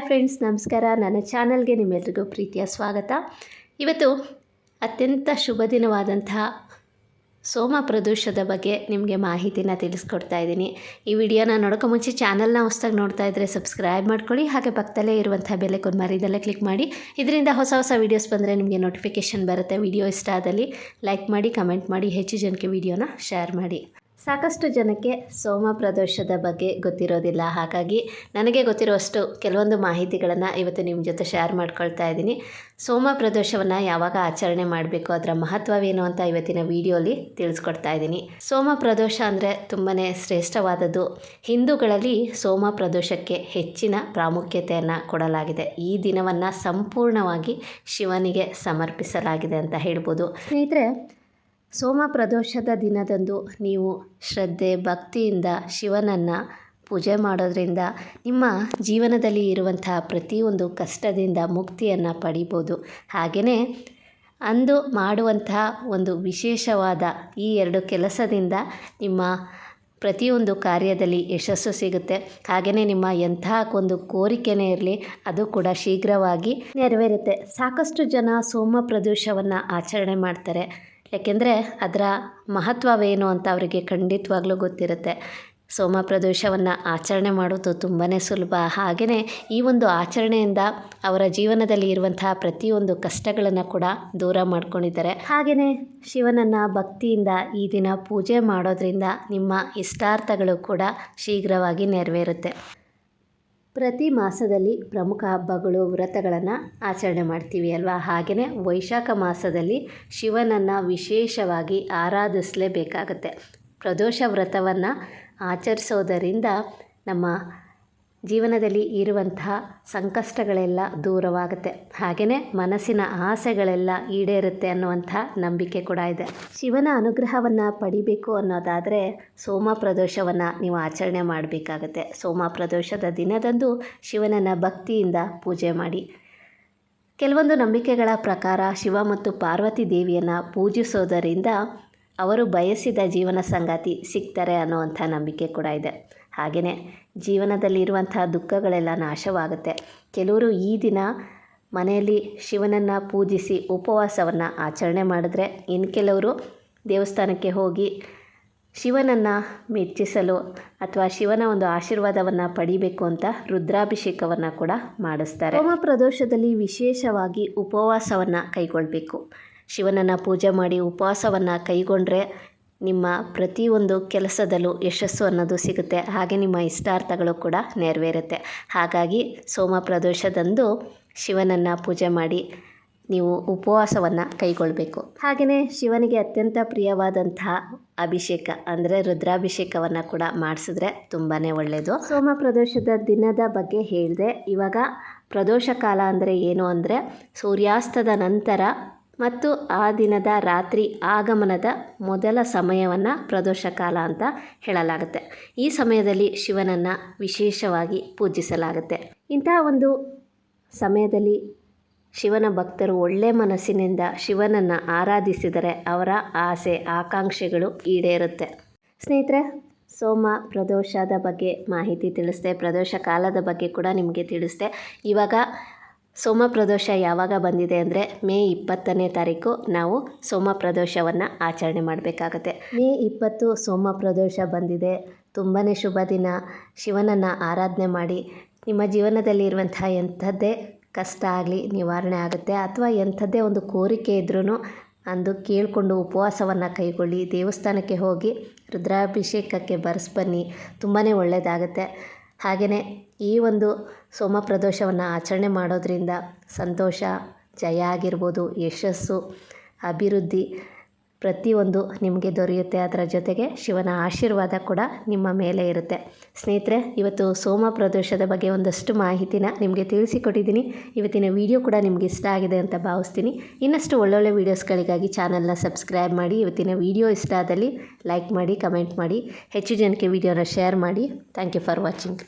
Friends ನಮಸ್ಕಾರ. ನನ್ನ ಚಾನಲ್ಗೆ ನಿಮ್ಮೆಲ್ರಿಗೂ ಪ್ರೀತಿಯ ಸ್ವಾಗತ. ಇವತ್ತು ಅತ್ಯಂತ ಶುಭ ದಿನವಾದಂತಹ ಸೋಮ ಪ್ರದೋಷದ ಬಗ್ಗೆ ನಿಮಗೆ ಮಾಹಿತಿನ ತಿಳಿಸ್ಕೊಡ್ತಾ ಇದ್ದೀನಿ. ಈ ವಿಡಿಯೋನ ನೋಡೋಕೆ ಮುಂಚೆ ಚಾನಲ್ನ ಹೊಸದಾಗಿ ನೋಡ್ತಾ ಇದ್ದರೆ ಸಬ್ಸ್ಕ್ರೈಬ್ ಮಾಡ್ಕೊಳ್ಳಿ, ಹಾಗೆ ಪಕ್ಕದಲ್ಲೇ ಇರುವಂಥ ಬೆಲೆ ಮರಿದಲ್ಲೇ ಕ್ಲಿಕ್ ಮಾಡಿ. ಇದರಿಂದ ಹೊಸ ಹೊಸ ವೀಡಿಯೋಸ್ ಬಂದರೆ ನಿಮಗೆ ನೋಟಿಫಿಕೇಷನ್ ಬರುತ್ತೆ. ವಿಡಿಯೋ ಇಷ್ಟ ಆದಲ್ಲಿ ಲೈಕ್ ಮಾಡಿ ಕಮೆಂಟ್ ಮಾಡಿ, ಹೆಚ್ಚು ಜನಕ್ಕೆ ವಿಡಿಯೋನ ಶೇರ್ ಮಾಡಿ. ಸಾಕಷ್ಟು ಜನಕ್ಕೆ ಸೋಮ ಪ್ರದೋಷದ ಬಗ್ಗೆ ಗೊತ್ತಿರೋದಿಲ್ಲ. ಹಾಗಾಗಿ ನನಗೆ ಗೊತ್ತಿರುವಷ್ಟು ಕೆಲವೊಂದು ಮಾಹಿತಿಗಳನ್ನು ಇವತ್ತು ನಿಮ್ಮ ಜೊತೆ ಶೇರ್ ಮಾಡ್ಕೊಳ್ತಾ ಇದ್ದೀನಿ. ಸೋಮ ಪ್ರದೋಷವನ್ನು ಯಾವಾಗ ಆಚರಣೆ ಮಾಡಬೇಕು, ಅದರ ಮಹತ್ವವೇನು ಅಂತ ಇವತ್ತಿನ ವಿಡಿಯೋಲಿ ತಿಳಿಸ್ಕೊಡ್ತಾ ಇದ್ದೀನಿ. ಸೋಮ ಪ್ರದೋಷ ಅಂದರೆ ತುಂಬಾ ಶ್ರೇಷ್ಠವಾದದ್ದು. ಹಿಂದೂಗಳಲ್ಲಿ ಸೋಮ ಪ್ರದೋಷಕ್ಕೆ ಹೆಚ್ಚಿನ ಪ್ರಾಮುಖ್ಯತೆಯನ್ನು ಕೊಡಲಾಗಿದೆ. ಈ ದಿನವನ್ನು ಸಂಪೂರ್ಣವಾಗಿ ಶಿವನಿಗೆ ಸಮರ್ಪಿಸಲಾಗಿದೆ ಅಂತ ಹೇಳ್ಬೋದು. ಸ್ನೇಹಿತರೆ ಸೋಮ ಪ್ರದೋಷದ ದಿನದಂದು ನೀವು ಶ್ರದ್ಧೆ, ಭಕ್ತಿಯಿಂದ ಶಿವನನ್ನು ಪೂಜೆ ಮಾಡೋದ್ರಿಂದ ನಿಮ್ಮ ಜೀವನದಲ್ಲಿ ಇರುವಂತಹ ಪ್ರತಿಯೊಂದು ಕಷ್ಟದಿಂದ ಮುಕ್ತಿಯನ್ನು ಪಡಿಬೋದು. ಹಾಗೆಯೇ ಅಂದು ಮಾಡುವಂತಹ ಒಂದು ವಿಶೇಷವಾದ ಈ ಎರಡು ಕೆಲಸದಿಂದ ನಿಮ್ಮ ಪ್ರತಿಯೊಂದು ಕಾರ್ಯದಲ್ಲಿ ಯಶಸ್ಸು ಸಿಗುತ್ತೆ. ಹಾಗೆಯೇ ನಿಮ್ಮ ಎಂತಹ ಒಂದು ಕೋರಿಕೆನೇ ಇರಲಿ, ಅದು ಕೂಡ ಶೀಘ್ರವಾಗಿ ನೆರವೇರುತ್ತೆ. ಸಾಕಷ್ಟು ಜನ ಸೋಮ ಪ್ರದೋಷವನ್ನು ಆಚರಣೆ ಮಾಡ್ತಾರೆ. ಯಾಕೆಂದರೆ ಅದರ ಮಹತ್ವವೇನು ಅಂತ ಅವರಿಗೆ ಖಂಡಿತವಾಗ್ಲೂ ಗೊತ್ತಿರುತ್ತೆ. ಸೋಮ ಪ್ರದೋಷವನ್ನು ಆಚರಣೆ ಮಾಡೋದು ತುಂಬಾ ಸುಲಭ. ಹಾಗೆಯೇ ಈ ಒಂದು ಆಚರಣೆಯಿಂದ ಅವರ ಜೀವನದಲ್ಲಿ ಇರುವಂತಹ ಪ್ರತಿಯೊಂದು ಕಷ್ಟಗಳನ್ನು ಕೂಡ ದೂರ ಮಾಡ್ಕೊಂಡಿದ್ದಾರೆ. ಹಾಗೆಯೇ ಶಿವನನ್ನು ಭಕ್ತಿಯಿಂದ ಈ ದಿನ ಪೂಜೆ ಮಾಡೋದ್ರಿಂದ ನಿಮ್ಮ ಇಷ್ಟಾರ್ಥಗಳು ಕೂಡ ಶೀಘ್ರವಾಗಿ ನೆರವೇರುತ್ತೆ. ಪ್ರತಿ ಮಾಸದಲ್ಲಿ ಪ್ರಮುಖ ಹಬ್ಬಗಳು, ವ್ರತಗಳನ್ನು ಆಚರಣೆ ಮಾಡ್ತೀವಿ ಅಲ್ವಾ? ಹಾಗೆಯೇ ವೈಶಾಖ ಮಾಸದಲ್ಲಿ ಶಿವನನ್ನು ವಿಶೇಷವಾಗಿ ಆರಾಧಿಸಲೇಬೇಕಾಗತ್ತೆ. ಪ್ರದೋಷ ವ್ರತವನ್ನು ಆಚರಿಸೋದರಿಂದ ನಮ್ಮ ಜೀವನದಲ್ಲಿ ಇರುವಂತಹ ಸಂಕಷ್ಟಗಳೆಲ್ಲ ದೂರವಾಗುತ್ತೆ. ಹಾಗೆಯೇ ಮನಸ್ಸಿನ ಆಸೆಗಳೆಲ್ಲ ಈಡೇರುತ್ತೆ ಅನ್ನುವಂಥ ನಂಬಿಕೆ ಕೂಡ ಇದೆ. ಶಿವನ ಅನುಗ್ರಹವನ್ನು ಪಡಿಬೇಕು ಅನ್ನೋದಾದರೆ ಸೋಮ ಪ್ರದೋಷವನ್ನು ನೀವು ಆಚರಣೆ ಮಾಡಬೇಕಾಗತ್ತೆ. ಸೋಮ ಪ್ರದೋಷದ ದಿನದಂದು ಶಿವನನ್ನು ಭಕ್ತಿಯಿಂದ ಪೂಜೆ ಮಾಡಿ. ಕೆಲವೊಂದು ನಂಬಿಕೆಗಳ ಪ್ರಕಾರ ಶಿವ ಮತ್ತು ಪಾರ್ವತಿ ದೇವಿಯನ್ನು ಪೂಜಿಸೋದರಿಂದ ಅವರು ಬಯಸಿದ ಜೀವನ ಸಂಗಾತಿ ಸಿಗ್ತಾರೆ ಅನ್ನುವಂಥ ನಂಬಿಕೆ ಕೂಡ ಇದೆ. ಹಾಗೆಯೇ ಜೀವನದಲ್ಲಿರುವಂತಹ ದುಃಖಗಳೆಲ್ಲ ನಾಶವಾಗುತ್ತೆ. ಕೆಲವರು ಈ ದಿನ ಮನೆಯಲ್ಲಿ ಶಿವನನ್ನು ಪೂಜಿಸಿ ಉಪವಾಸವನ್ನು ಆಚರಣೆ ಮಾಡಿದ್ರೆ ಇನ್ನು ಕೆಲವರು ದೇವಸ್ಥಾನಕ್ಕೆ ಹೋಗಿ ಶಿವನನ್ನು ಮೆಚ್ಚಿಸಲು ಅಥವಾ ಶಿವನ ಒಂದು ಆಶೀರ್ವಾದವನ್ನು ಪಡಿಬೇಕು ಅಂತ ರುದ್ರಾಭಿಷೇಕವನ್ನು ಕೂಡ ಮಾಡಿಸ್ತಾರೆ. ಹೋಮ ಪ್ರದೋಷದಲ್ಲಿ ವಿಶೇಷವಾಗಿ ಉಪವಾಸವನ್ನು ಕೈಗೊಳ್ಳಬೇಕು ಶಿವನನ್ನು ಪೂಜೆ ಮಾಡಿ ಉಪವಾಸವನ್ನು ಕೈಗೊಂಡ್ರೆ ನಿಮ್ಮ ಪ್ರತಿಯೊಂದು ಕೆಲಸದಲ್ಲೂ ಯಶಸ್ಸು ಅನ್ನೋದು ಸಿಗುತ್ತೆ. ಹಾಗೆ ನಿಮ್ಮ ಇಷ್ಟಾರ್ಥಗಳು ಕೂಡ ನೆರವೇರುತ್ತೆ. ಹಾಗಾಗಿ ಸೋಮ ಪ್ರದೋಷದಂದು ಶಿವನನ್ನು ಪೂಜೆ ಮಾಡಿ ನೀವು ಉಪವಾಸವನ್ನು ಕೈಗೊಳ್ಳಬೇಕು ಹಾಗೆಯೇ ಶಿವನಿಗೆ ಅತ್ಯಂತ ಪ್ರಿಯವಾದಂತಹ ಅಭಿಷೇಕ ಅಂದರೆ ರುದ್ರಾಭಿಷೇಕವನ್ನು ಕೂಡ ಮಾಡಿಸಿದ್ರೆ ತುಂಬಾ ಒಳ್ಳೆಯದು ಸೋಮ ಪ್ರದೋಷದ ದಿನದ ಬಗ್ಗೆ ಹೇಳಿದೆ, ಇವಾಗ ಪ್ರದೋಷ ಕಾಲ ಅಂದರೆ ಏನು ಅಂದರೆ ಸೂರ್ಯಾಸ್ತದ ನಂತರ ಮತ್ತು ಆ ದಿನದ ರಾತ್ರಿ ಆಗಮನದ ಮೊದಲ ಸಮಯವನ್ನು ಪ್ರದೋಷ ಕಾಲ ಅಂತ ಹೇಳಲಾಗುತ್ತೆ. ಈ ಸಮಯದಲ್ಲಿ ಶಿವನನ್ನು ವಿಶೇಷವಾಗಿ ಪೂಜಿಸಲಾಗುತ್ತೆ. ಇಂತಹ ಒಂದು ಸಮಯದಲ್ಲಿ ಶಿವನ ಭಕ್ತರು ಒಳ್ಳೆ ಮನಸ್ಸಿನಿಂದ ಶಿವನನ್ನು ಆರಾಧಿಸಿದರೆ ಅವರ ಆಸೆ, ಆಕಾಂಕ್ಷೆಗಳು ಈಡೇರುತ್ತೆ. ಸ್ನೇಹಿತರೆ, ಸೋಮ ಪ್ರದೋಷದ ಬಗ್ಗೆ ಮಾಹಿತಿ ತಿಳಿಸ್ದೆ, ಪ್ರದೋಷ ಕಾಲದ ಬಗ್ಗೆ ಕೂಡ ನಿಮಗೆ ತಿಳಿಸ್ದೆ. ಇವಾಗ ಸೋಮ ಪ್ರದೋಷ ಯಾವಾಗ ಬಂದಿದೆ ಅಂದರೆ ಮೇ ಇಪ್ಪತ್ತನೇ ತಾರೀಕು ನಾವು ಸೋಮ ಪ್ರದೋಷವನ್ನು ಆಚರಣೆ ಮಾಡಬೇಕಾಗತ್ತೆ. ಮೇ ಇಪ್ಪತ್ತು ಸೋಮ ಪ್ರದೋಷ ಬಂದಿದೆ. ತುಂಬಾ ಶುಭ ದಿನ. ಶಿವನನ್ನು ಆರಾಧನೆ ಮಾಡಿ. ನಿಮ್ಮ ಜೀವನದಲ್ಲಿ ಇರುವಂಥ ಎಂಥದ್ದೇ ಕಷ್ಟ ಆಗಲಿ, ನಿವಾರಣೆ ಆಗುತ್ತೆ, ಅಥವಾ ಎಂಥದ್ದೇ ಒಂದು ಕೋರಿಕೆ ಇದ್ರೂ ಅಂದು ಕೇಳಿಕೊಂಡು ಉಪವಾಸವನ್ನು ಕೈಗೊಳ್ಳಿ, ದೇವಸ್ಥಾನಕ್ಕೆ ಹೋಗಿ ರುದ್ರಾಭಿಷೇಕಕ್ಕೆ ಬರೆಸ್ಬನ್ನಿ ತುಂಬಾ ಒಳ್ಳೆಯದಾಗುತ್ತೆ ಹಾಗೆಯೇ ಈ ಒಂದು ಸೋಮ ಪ್ರದೋಷವನ್ನು ಆಚರಣೆ ಮಾಡೋದರಿಂದ ಸಂತೋಷ ಜಯ ಆಗಿರ್ಬೋದು ಯಶಸ್ಸು ಅಭಿವೃದ್ಧಿ ಪ್ರತಿಯೊಂದು ನಿಮಗೆ ದೊರೆಯುತ್ತೆ, ಅದರ ಜೊತೆಗೆ ಶಿವನ ಆಶೀರ್ವಾದ ಕೂಡ ನಿಮ್ಮ ಮೇಲೆ ಇರುತ್ತೆ. ಸ್ನೇಹಿತರೆ, ಇವತ್ತು ಸೋಮ ಪ್ರದೋಷದ ಬಗ್ಗೆ ಒಂದಷ್ಟು ಮಾಹಿತಿನ ನಿಮಗೆ ತಿಳಿಸಿಕೊಟ್ಟಿದ್ದೀನಿ. ಇವತ್ತಿನ ವಿಡಿಯೋ ಕೂಡ ನಿಮಗೆ ಇಷ್ಟ ಆಗಿದೆ ಅಂತ ಭಾವಿಸ್ತೀನಿ. ಇನ್ನಷ್ಟು ಒಳ್ಳೊಳ್ಳೆ ವೀಡಿಯೋಸ್ಗಳಿಗಾಗಿ ಚಾನಲ್ನ ಸಬ್ಸ್ಕ್ರೈಬ್ ಮಾಡಿ, ಇವತ್ತಿನ ವಿಡಿಯೋ ಇಷ್ಟ ಆದಲ್ಲಿ ಲೈಕ್ ಮಾಡಿ, ಕಮೆಂಟ್ ಮಾಡಿ, ಹೆಚ್ಚು ಜನಕ್ಕೆ ವಿಡಿಯೋನ ಶೇರ್ ಮಾಡಿ. Thank you for watching.